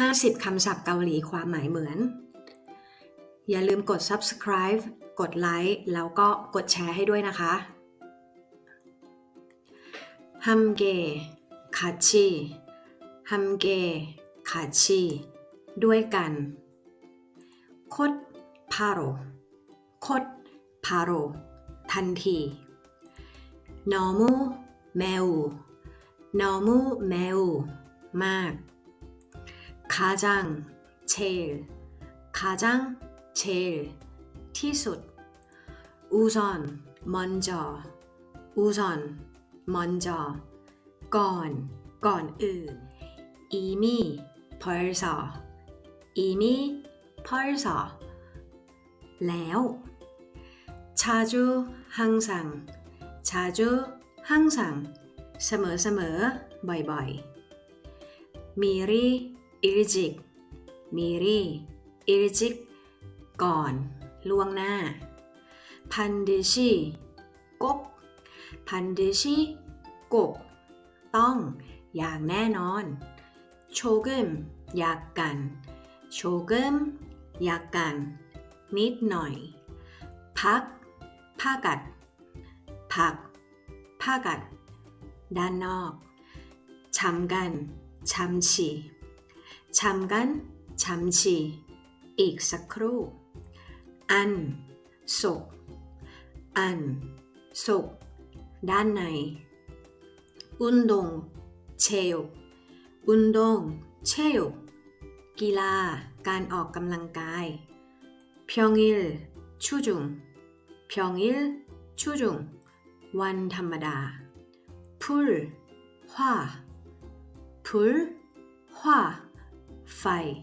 50คำศัพท์เกาหลีความหมายเหมือน อย่าลืมกด subscribe กดไลค์แล้วก็กดแชร์ให้ด้วยนะคะฮัมเกคาชีฮัมเกคาชีด้วยกันคดพาโรคดพาโรทันทีนอมูแมวนอมูแมวมาก 가장 제일 가장 제일 티숫 우선 먼저 우선 먼저 건 건은 이미 벌써 이미 벌써 레오 자주 항상 자주 항상 스머스머 바이바이 미리 일찍미리จิก่อนล่วงหน้ากัน시꼭반ีกบต้องอย่างแน่นอนโชกึมอยากกันโชกึมอยากกันนิดหน่อยพักผ้ากัดผักผ้ากัดด้านนอกช้ำกันช้ำฉี่잠깐잠시อีกสักครู่อันศกอันศกด้านในอุนดงเชลอุนดงเชลกีฬาการออกกำลังกายพยองอิลชูจุงพยองอิลชูจุงวันธรรมดาุุลฮวาลฮวา fai,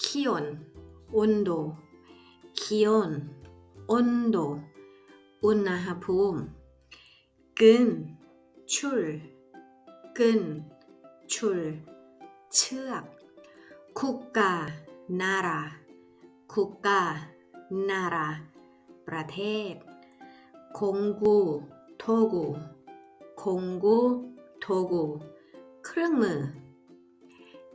kion, 온도, 기온, 온도, 온나하품, 근, 출, 근, 출, 치악, 국가, 나라, 국가, 나라, ประเทศ 공구, 도구, 공구, 도구, เครื่องมือ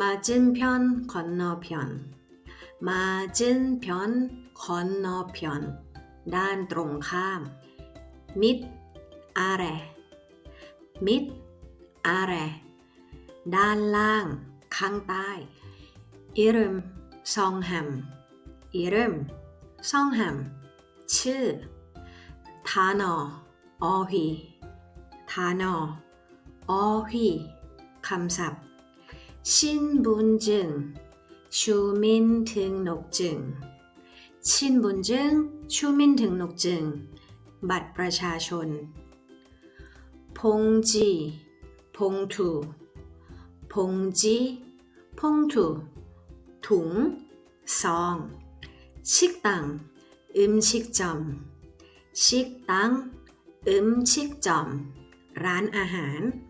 맞진편건너편마진편건너편ด้านตรงข้ามมิดอาไรมิดอาไรด้านล่างข้างใต้อิริมซองแฮมอิริมซองแฮมชื่อทานออฮีทานออฮีคำศัพท์ 신분증, 주민등록증, 신분증, 주민등록증, 맞ัตรป 봉지, 봉투, 봉지, 봉투, 동, 성, 식당, 음식점, 식당, 음식점, 란 아한,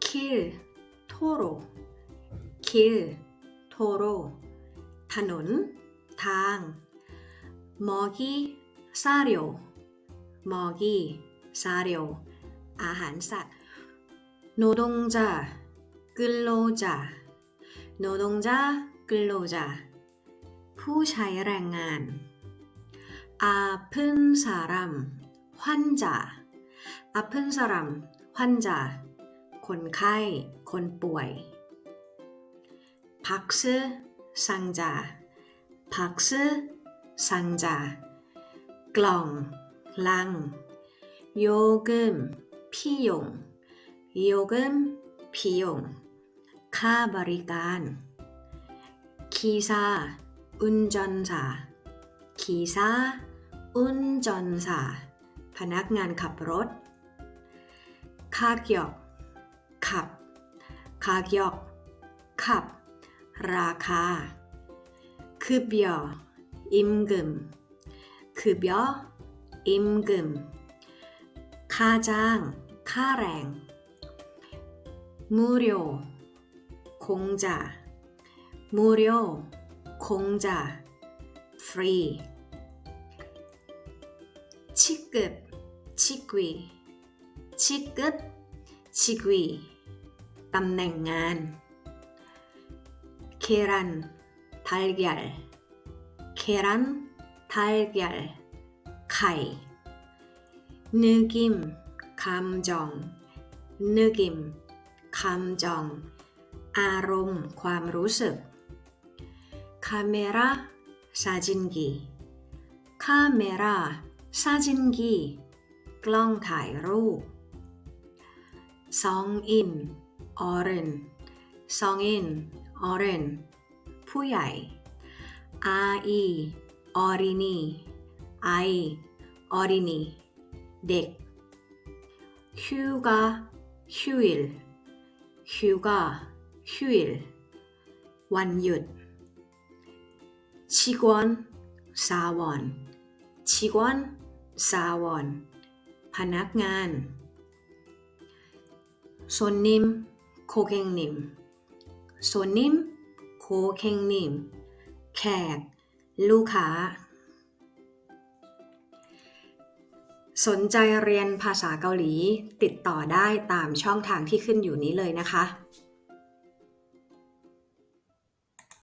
길, 토로 길, 도로, 단원, 당, 먹이, 사료, 먹이, 사료, 아한사, 노동자, 근로자, 노동자, 근로자, 푸샤이랭안, 아픈 사람, 환자, 아픈 사람, 환자, คนไข้ค박스상자박스상자กล่องลังโยเกิมพิยงโยเกิมพิยงค่าบริการขี่ซาอุนจอนซาขี่ซาอุนจอนซาพนักงานขับรถค่าเกี่ยวขับค่าเกี่ยวขับขบราคา 급여, 임금, 급여, 임금, 가장, 가랭 무료, 공자 무료, 공자 free, 직급 직위, 직급 직위, 담ำแ 계란, 달걀, 계란, 달걀, 카이. 느낌, 감정, 느낌, 감정, 아롬, 괌루า 카메라, 사진기, 카메라, 사진기, กล้อง 성인, 어른, 성인, Oren ผู้ใหญ่ R E Orini I Orini เด็ก Huga Huil Huga Huil วันหยุด Chigon Sawon Chigon Sawon พนักงาน Sonnim Kokengnim โซนิมโคเคงนิมแขกลูกค้า สนใจเรียนภาษาเกาหลี ติดต่อได้ตามช่องทางที่ขึ้นอยู่นี้เลยนะคะ